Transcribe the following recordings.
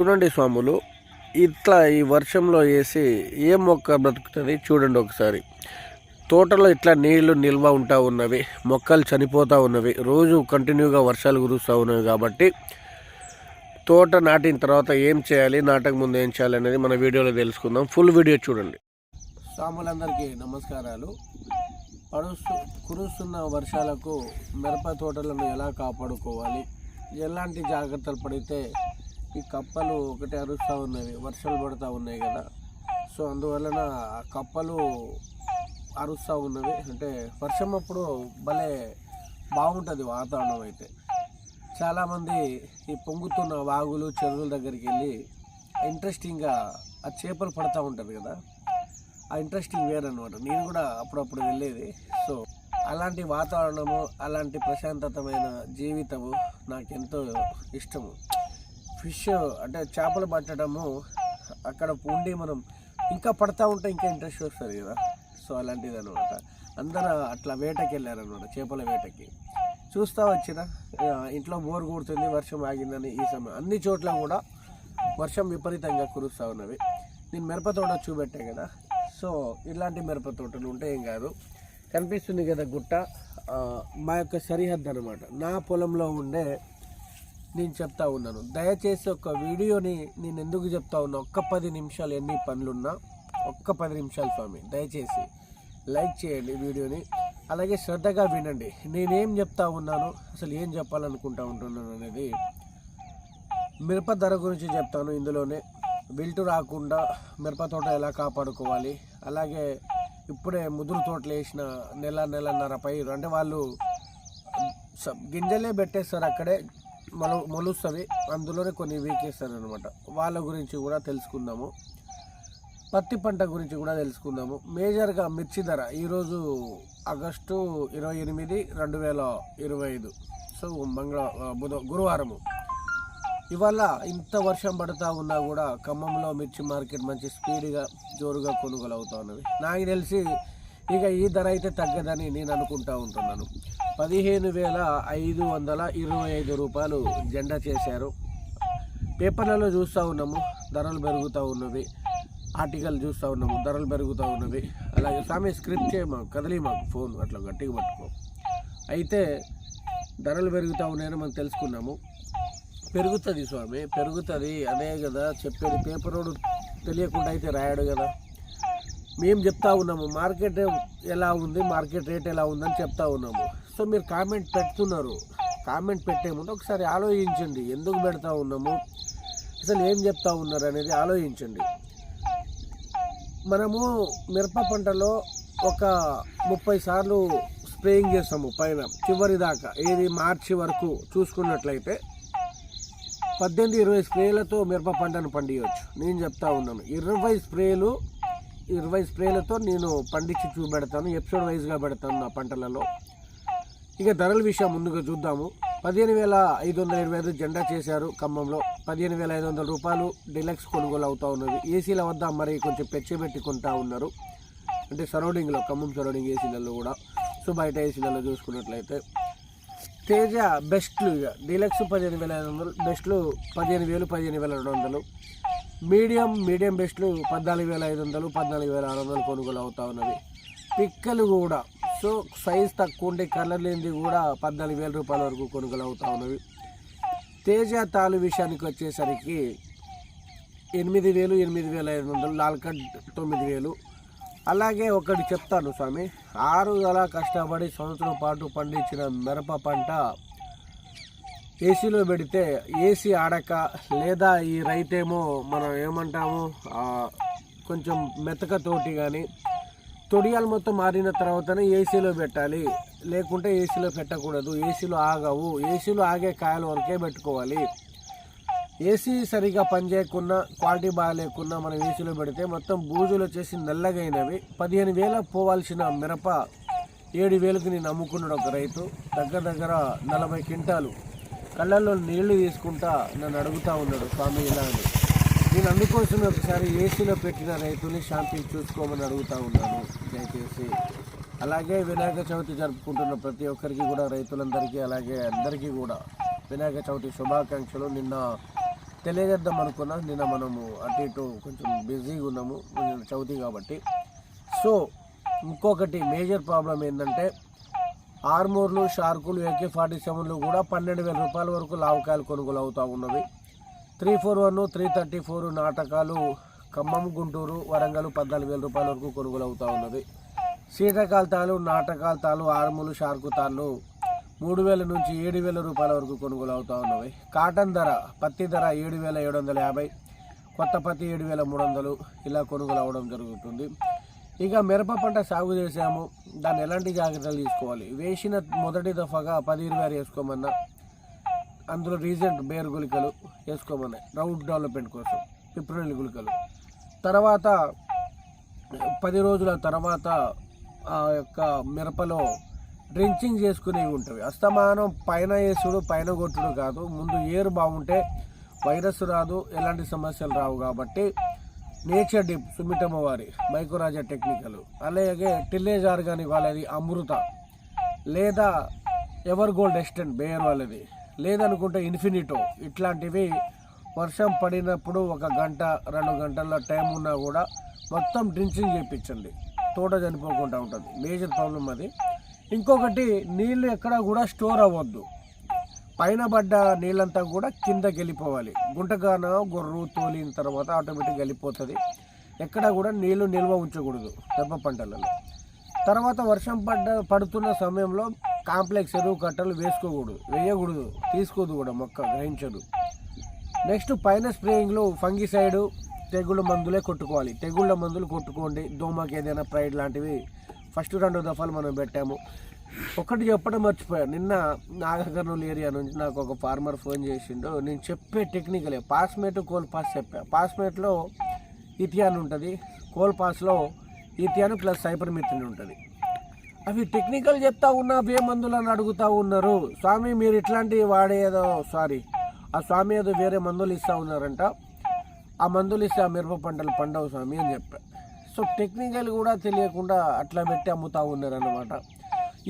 చూడండి స్వాములు ఇట్లా ఈ వర్షంలో వేసి ఏ మొక్క బ్రతుకుతుంది చూడండి ఒకసారి. తోటలో ఇట్లా నీళ్ళు నిల్వ ఉంటా ఉన్నవి మొక్కలు చనిపోతూ ఉన్నవి రోజు కంటిన్యూగా వర్షాలు కురుస్తూ ఉన్నవి కాబట్టి తోట నాటిన తర్వాత ఏం చేయాలి నాటక ముందు ఏం చేయాలి అనేది మన వీడియోలో తెలుసుకుందాం. ఫుల్ వీడియో చూడండి. స్వాములందరికీ నమస్కారాలు. పడుస్తూ కురుస్తున్న వర్షాలకు మిరప తోటలను ఎలా కాపాడుకోవాలి? ఎలాంటి జాగ్రత్తలు పడితే ఈ కప్పలు ఒకటి అరుస్తూ ఉన్నవి వర్షాలు పడుతూ ఉన్నాయి కదా. సో అందువలన ఆ కప్పలు అరుస్తూ ఉన్నవి. అంటే వర్షం అప్పుడు భలే బాగుంటుంది వాతావరణం అయితే. చాలామంది ఈ పొంగుతున్న వాగులు చెరువుల దగ్గరికి వెళ్ళి ఇంట్రెస్టింగ్గా ఆ చేపలు పడుతూ ఉంటుంది కదా. ఆ ఇంట్రెస్టింగ్ వేరనమాట నేను కూడా అప్పుడప్పుడు వెళ్ళేది. సో అలాంటి వాతావరణము అలాంటి ప్రశాంతతమైన జీవితము నాకెంతో ఇష్టము. ఫిష్ అంటే చేపలు పట్టడము అక్కడ ఉండి మనం. ఇంకా పడతా ఉంటే ఇంకా ఇంట్రెస్ట్ వస్తుంది కదా. సో అలాంటిది అనమాట అందరూ అట్లా వేటకి వెళ్ళారనమాట చేపల వేటకి. చూస్తా వచ్చిన ఇంట్లో బోర్ కూడుతుంది వర్షం ఆగిందని ఈ సమయం. అన్ని చోట్ల కూడా వర్షం విపరీతంగా కురుస్తూ ఉన్నవి. నేను మిరప తోట చూపెట్టాను కదా. సో ఇలాంటి మిరప తోటలు ఉంటే ఏం కాదు. కనిపిస్తుంది కదా గుట్ట మా యొక్క సరిహద్దు అనమాట నా పొలంలో ఉండే నేను చెప్తా ఉన్నాను. దయచేసి ఒక వీడియోని నేను ఎందుకు చెప్తా ఉన్నా ఒక్క పది నిమిషాలు ఎన్ని పనులున్నా ఒక్క పది నిమిషాలు స్వామి దయచేసి లైక్ చేయండి వీడియోని. అలాగే శ్రద్ధగా వినండి. నేనేం చెప్తా ఉన్నాను అసలు ఏం చెప్పాలనుకుంటా ఉంటున్నాను అనేది మిరప ధర గురించి చెప్తాను ఇందులోనే. విల్టు రాకుండా మిరప తోట ఎలా కాపాడుకోవాలి అలాగే ఇప్పుడే ముదురు తోటలు వేసిన నెల నెలన్నర పైరు. అంటే వాళ్ళు గింజలే పెట్టేస్తారు అక్కడే. మొల మొలుస్తుంది. అందులోనే కొన్ని వీకేస్తారు అనమాట వాళ్ళ గురించి కూడా తెలుసుకుందాము. పత్తి పంట గురించి కూడా తెలుసుకుందాము. మేజర్గా మిర్చి ధర ఈరోజు ఆగస్టు ఇరవై ఎనిమిది రెండు వేల ఇరవై ఐదు. సో మంగళ బుధ గురువారము. ఇవాళ ఇంత వర్షం పడుతూ ఉన్నా కూడా ఖమ్మంలో మిర్చి మార్కెట్ మంచి స్పీడ్గా జోరుగా కొనుగోలు అవుతా ఉన్నవి నాకు తెలిసి ఇక ఈ ధర అయితే తగ్గదని నేను అనుకుంటా ఉంటున్నాను. పదిహేను వేల ఐదు వందల ఇరవై ఐదు రూపాయలు జెండా చేశారు. పేపర్లలో చూస్తూ ఉన్నాము ధరలు పెరుగుతూ ఉన్నవి. ఆర్టికల్ చూస్తూ ఉన్నాము ధరలు పెరుగుతూ ఉన్నవి. అలాగే స్వామి స్క్రిప్ట్ చేయ మాకు కదలి మాకు ఫోన్ అట్లా గట్టిగా పట్టుకో. అయితే ధరలు పెరుగుతూ ఉన్నాయని మనం తెలుసుకున్నాము. పెరుగుతుంది స్వామి పెరుగుతుంది. అదే కదా చెప్పేది పేపరోడు తెలియకుండా అయితే రాయాడు కదా. మేము చెప్తా ఉన్నాము మార్కెట్ ఎలా ఉంది మార్కెట్ రేట్ ఎలా ఉందని చెప్తా ఉన్నాము. సో మీరు కామెంట్ పెడుతున్నారు. కామెంట్ పెట్టే ముందు ఒకసారి ఆలోచించండి. ఎందుకు పెడతా ఉన్నాము? అసలు ఏం చెప్తా ఉన్నారు అనేది ఆలోచించండి. మనము మిరప పంటలో ఒక ముప్పై సార్లు స్ప్రేయింగ్ చేస్తాము పైన చివరి దాకా. ఏది మార్చి వరకు చూసుకున్నట్లయితే పద్దెనిమిది ఇరవై స్ప్రేలతో మిరప పంటను పండియవచ్చు నేను చెప్తా ఉన్నాను. ఇరవై స్ప్రేలు ఇరవై స్ప్రేలతో నేను పండించి చూపెడతాను ఎపిసోడ్ వైజ్గా పెడతాను నా పంటలలో. ఇక ధరల విషయం ముందుగా చూద్దాము. పదిహేను వేల ఐదు వందల ఇరవై ఐదు జెండా చేశారు ఖమ్మంలో. పదిహేను వేల ఐదు వందల రూపాయలు డిలక్స్ కొనుగోలు అవుతా ఉన్నది. ఏసీల వద్ద మరి కొంచెం పెట్టి కొంటా ఉన్నారు. అంటే సరౌండింగ్లో ఖమ్మం సరౌండింగ్ ఏసీలలో కూడా. సో బయట ఏసీలలో చూసుకున్నట్లయితే తేజ బెస్ట్లు ఇక. డీలక్స్ పదిహేను వేల ఐదు వందలు బెస్ట్లు పదిహేను వేలు పదిహేను వేల రెండు వందలు. మీడియం మీడియం బెస్ట్లు పద్నాలుగు వేల ఐదు వందలు పద్నాలుగు వేల ఆరు వందలు కొనుగోలు అవుతా ఉన్నది. పిక్కలు కూడా సో సైజ్ తక్కువ ఉండే కలర్ లేనిది కూడా పద్నాలుగు వేల రూపాయల వరకు కొనుగోలు అవుతా ఉన్నవి. తేజ తాలు విషయానికి వచ్చేసరికి ఎనిమిది వేలు ఎనిమిది వేల ఐదు వందలు నాలుగు తొమ్మిది వేలు. అలాగే ఒకటి చెప్తాను స్వామి ఆరు గల కష్టపడి సంవత్సరం పాటు పండించిన మిరప పంట ఏసీలో పెడితే ఏసీ ఆడక లేదా ఈ రైతేమో మనం ఏమంటాము కొంచెం మెతకతోటి కానీ తొడియాలు మొత్తం మారిన తర్వాతనే ఏసీలో పెట్టాలి. లేకుంటే ఏసీలో పెట్టకూడదు. ఏసీలో ఆగవు. ఏసీలో ఆగే కాయల వరకే పెట్టుకోవాలి. ఏసీ సరిగా పనిచేయకుండా క్వాలిటీ బాగాలేకున్నా మనం ఏసీలో పెడితే మొత్తం బూజులు వచ్చేసి నల్లగైనవి. పదిహేను వేల పోవాల్సిన మిరప ఏడు వేలకు నేను అమ్ముకున్నాడు ఒక రైతు. దగ్గర దగ్గర నలభై క్వింటాలు. కళ్ళల్లో నీళ్ళు తీసుకుంటా నన్ను అడుగుతా ఉన్నాడు స్వామి ఇలా అని. నేను అందుకోసమే ఒకసారి ఏసీలో పెట్టిన రైతుని శాంతిని చూసుకోమని అడుగుతూ ఉన్నాను దయచేసి. అలాగే వినాయక చవితి జరుపుకుంటున్న ప్రతి ఒక్కరికి కూడా రైతులందరికీ అలాగే అందరికీ కూడా వినాయక చవితి శుభాకాంక్షలు. నిన్న తెలియజేద్దాం అనుకున్నా నిన్న మనము అటు ఇటు కొంచెం బిజీగా ఉన్నాము చవితి కాబట్టి. సో ఇంకొకటి మేజర్ ప్రాబ్లం ఏంటంటే ఆర్మూర్లు షార్కులు ఏకే ఫార్టీ సెవెన్లు కూడా పన్నెండు వేల రూపాయల వరకు లావకాయలు కొనుగోలు అవుతూ ఉన్నవి. Three four one three thirty four నాటకాలు ఖమ్మం గుంటూరు వరంగల్ పద్నాలుగు వేల రూపాయల వరకు కొనుగోలు అవుతూ ఉన్నది. శీతకాల తాళ్ళు నాటకాల తాళ్ళు ఆరుములు షార్కు తాళ్ళు మూడు వేల నుంచి ఏడు వేల రూపాయల వరకు కొనుగోలు అవుతూ ఉన్నవి. కాటన్ ధర పత్తి ధర ఏడు వేల ఏడు వందల యాభై కొత్త పత్తి ఏడు వేల మూడు వందలు ఇలా కొనుగోలు అవ్వడం జరుగుతుంది. ఇక మిరప పంట సాగు చేసాము దాన్ని ఎలాంటి జాగ్రత్తలు తీసుకోవాలి? వేసిన మొదటి దఫాగా పది ఇరవై వేసుకోమన్నా అందులో రీసెంట్ బేర్ గుళికలు వేసుకోమన్నాయి రౌట్ డెవలప్మెంట్ కోసం పిప్రిల్ గుళికలు. తర్వాత పది రోజుల తర్వాత ఆ యొక్క మిరపలో డ్రించింగ్ చేసుకునేవి ఉంటాయి అస్తమానం పైన వేసుడు పైన కొట్టుడు కాదు. ముందు ఏరు బాగుంటే వైరస్ రాదు ఎలాంటి సమస్యలు రావు కాబట్టి నేచర్ డిప్ సుమిటమ్మ వారి మైకోరాజా టెక్నికల్. అలాగే టిల్లేజ్ ఆర్గానిక్ వాళ్ళది అమృత. లేదా ఎవర్ గోల్డ్ ఎస్టెంట్ బేయర్ వాళ్ళది. లేదనుకుంటే ఇన్ఫినిటో. ఇట్లాంటివి వర్షం పడినప్పుడు ఒక గంట రెండు గంటల టైం ఉన్నా కూడా మొత్తం డ్రించింగ్ చేయించండి. తోట చనిపోకుండా ఉంటుంది. మేజర్ ప్రాబ్లం అది. ఇంకొకటి నీళ్ళు ఎక్కడ కూడా స్టోర్ అవ్వద్దు. పైన పడ్డ నీళ్ళంతా కూడా కిందకి వెళ్ళిపోవాలి. గుంటగాన గొర్రు తోలిన తర్వాత ఆటోమేటిక్గా వెళ్ళిపోతుంది. ఎక్కడ కూడా నీళ్ళు నిల్వ ఉంచకూడదు. దెబ్బ పంటలలో. తర్వాత వర్షం పడ్డ పడుతున్న సమయంలో కాంప్లెక్స్ ఎరువు కట్టలు వేసుకోకూడదు వేయకూడదు తీసుకోదు కూడా మొక్క గ్రహించదు. నెక్స్ట్ పైన స్ప్రేయింగ్లో ఫంగిసైడ్ తెగుళ్ళ మందులే కొట్టుకోవాలి. తెగుళ్ళ మందులు కొట్టుకోండి. దోమకి ఏదైనా ప్రైడ్ లాంటివి ఫస్ట్ రెండు దఫాలు మనం పెట్టాము. ఒకటి చెప్పడం మర్చిపోయాను నిన్న నాగకర్నూలు ఏరియా నుంచి నాకు ఒక ఫార్మర్ ఫోన్ చేసిండు. నేను చెప్పే టెక్నికలే. పాస్మేట్ కోల్ పాస్ చెప్పా. పాస్మేట్లో ఇథియాన్ ఉంటుంది. కోల్ పాస్లో ఇథియాన్ ప్లస్ సైపర్మిథిన్ ఉంటుంది. అవి టెక్నికల్ చెప్తా ఉన్నా ఏ మందులను అడుగుతా ఉన్నారు. స్వామి మీరు ఇట్లాంటివి వాడేదో సారీ ఆ స్వామి ఏదో వేరే మందులు ఇస్తా ఉన్నారంట. ఆ మందులు ఇస్తే ఆ మిరప పంటలు పండవు స్వామి అని చెప్పా. సో టెక్నికల్ కూడా తెలియకుండా అట్లా పెట్టి అమ్ముతా ఉన్నారన్నమాట.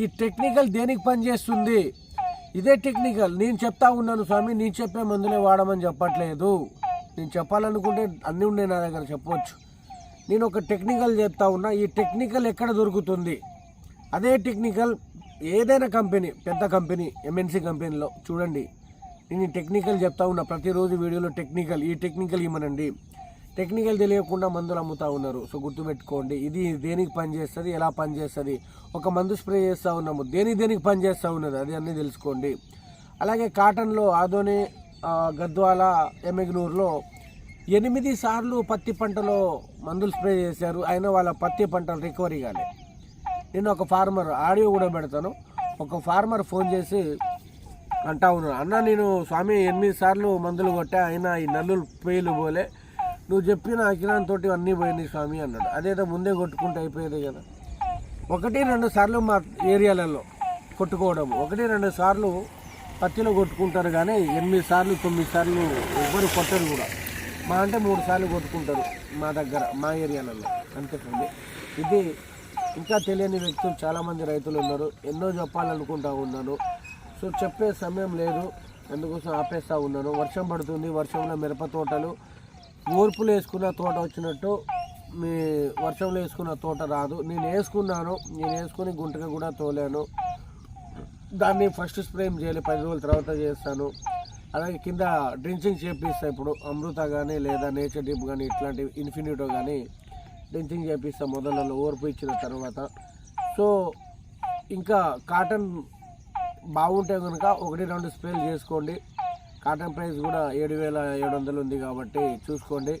ఈ టెక్నికల్ దేనికి పనిచేస్తుంది ఇదే టెక్నికల్ నేను చెప్తా ఉన్నాను స్వామి నేను చెప్పే మందులే వాడమని చెప్పట్లేదు. నేను చెప్పాలనుకుంటే అన్నీ ఉన్నాయి నా దగ్గర చెప్పవచ్చు నేను ఒక టెక్నికల్ చెప్తా ఉన్నా ఈ టెక్నికల్ ఎక్కడ దొరుకుతుంది? అదే టెక్నికల్ ఏదైనా కంపెనీ పెద్ద కంపెనీ ఎంఎన్సీ కంపెనీలో చూడండి. నేను టెక్నికల్ చెప్తా ఉన్నా ప్రతిరోజు వీడియోలో టెక్నికల్ ఈ టెక్నికల్ ఇవ్వనండి టెక్నికల్ తెలియకుండా మందులు అమ్ముతా ఉన్నారు. సో గుర్తుపెట్టుకోండి ఇది దేనికి పనిచేస్తుంది ఎలా పనిచేస్తుంది ఒక మందు స్ప్రే చేస్తూ ఉన్నాము దేనికి దేనికి పనిచేస్తూ ఉన్నది? అది అన్నీ తెలుసుకోండి. అలాగే కాటన్లో ఆదోని గద్వాల ఎమ్మెగ్నూరులో ఎనిమిది సార్లు పత్తి పంటలో మందులు స్ప్రే చేశారు. అయినా వాళ్ళ పత్తి పంటలు రికవరీ కాలేదు నేను ఒక ఫార్మర్ ఆడియో కూడా పెడతాను. ఒక ఫార్మర్ ఫోన్ చేసి అంటా ఉన్నాను అన్న నేను స్వామి ఎనిమిది సార్లు మందులు కొట్టా అయినా ఈ నల్లులు పేలు పోలే. నువ్వు చెప్పిన అకిరాంతోటి అన్నీ పోయినాయి స్వామి అన్నాడు. అదేదో ముందే కొట్టుకుంటే అయిపోయేది కదా. ఒకటి రెండు సార్లు మా ఏరియాలలో కొట్టుకోవడం. ఒకటి రెండు సార్లు పత్తిలో కొట్టుకుంటారు కానీ ఎనిమిది సార్లు తొమ్మిది సార్లు ఎవ్వరు కొట్టరు కూడా. మా అంటే మూడు సార్లు కొట్టుకుంటారు మా దగ్గర మా ఏరియాలలో. అంతేకండి ఇది ఇంకా తెలియని వ్యక్తులు చాలామంది రైతులు ఉన్నారు. ఎన్నో చెప్పాలనుకుంటా ఉన్నాను. సో చెప్పే సమయం లేదు. అందుకోసం ఆపేస్తూ ఉన్నాను. వర్షం పడుతుంది. వర్షంలో మిరప తోటలు ఓర్పులు వేసుకున్న తోట వచ్చినట్టు మీ వర్షంలో వేసుకున్న తోట రాదు. నేను వేసుకున్నాను. నేను వేసుకుని గుంటగా కూడా తోలాను. దాన్ని ఫస్ట్ స్ప్రేమ్ చేయాలి. పది రోజుల తర్వాత చేస్తాను. అలాగే కింద డ్రించింగ్ చేపిస్తాను ఇప్పుడు. అమృత కానీ లేదా నేచర్ డిప్ కానీ ఇట్లాంటివి ఇన్ఫినిటో కానీ డ్రించింగ్ చేపిస్తాం మొదలలో ఓర్పు ఇచ్చిన తర్వాత. సో ఇంకా కాటన్ బాగుంటే కనుక ఒకటి రెండు స్ప్రేలు చేసుకోండి. కాటన్ ప్రైస్ కూడా ఏడు వేల ఏడు వందలు ఉంది కాబట్టి చూసుకోండి.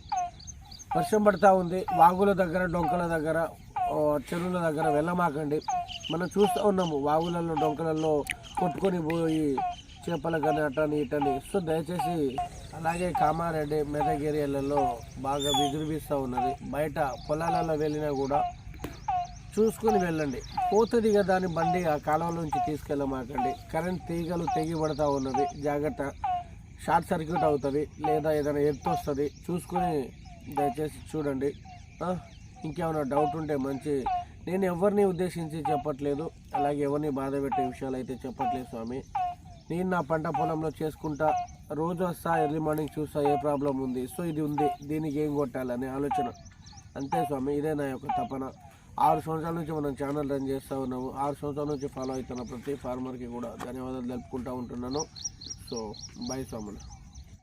వర్షం పడతా ఉంది. వాగుల దగ్గర డొంకల దగ్గర చెరువుల దగ్గర వెళ్ళమాకండి. మనం చూస్తూ ఉన్నాము వాగులలో డొంకలలో కొట్టుకొని పోయి చేపల కానీ అటని ఇటని సో దయచేసి అలాగే కామారెడ్డి మెదక్ ఏరియాలలో బాగా విజృంభిస్తూ ఉన్నది. బయట పొలాలలో వెళ్ళినా కూడా చూసుకొని వెళ్ళండి. పోతుంది కదా అని బండి ఆ కాలువలోంచి తీసుకెళ్ళమాకండి. కరెంట్ తీగలు తెగి పడతా ఉన్నది. జాగ్రత్త. షార్ట్ సర్క్యూట్ అవుతుంది. లేదా ఏదైనా ఎత్తు వస్తుంది. చూసుకొని దయచేసి చూడండి. ఇంకేమైనా డౌట్ ఉంటే మంచి నేను ఎవరిని ఉద్దేశించి చెప్పట్లేదు. అలాగే ఎవరిని బాధ పెట్టే విషయాలు అయితే చెప్పట్లేదు స్వామి. నేను నా పంట పొలంలో చేసుకుంటా. రోజు వస్తా ఎర్లీ మార్నింగ్ చూస్తా ఏ ప్రాబ్లం ఉంది? సో ఇది ఉంది. దీనికి ఏం కొట్టాలనే ఆలోచన. అంతే స్వామి ఇదే నా యొక్క తపన. ఆరు సంవత్సరాల నుంచి మనం ఛానల్ రన్ చేస్తూ ఉన్నాము. ఆరు సంవత్సరాల నుంచి ఫాలో అవుతున్న ప్రతి ఫార్మర్కి కూడా ధన్యవాదాలు తెలుపుకుంటూ ఉంటున్నాను. సో బై స్వాములు.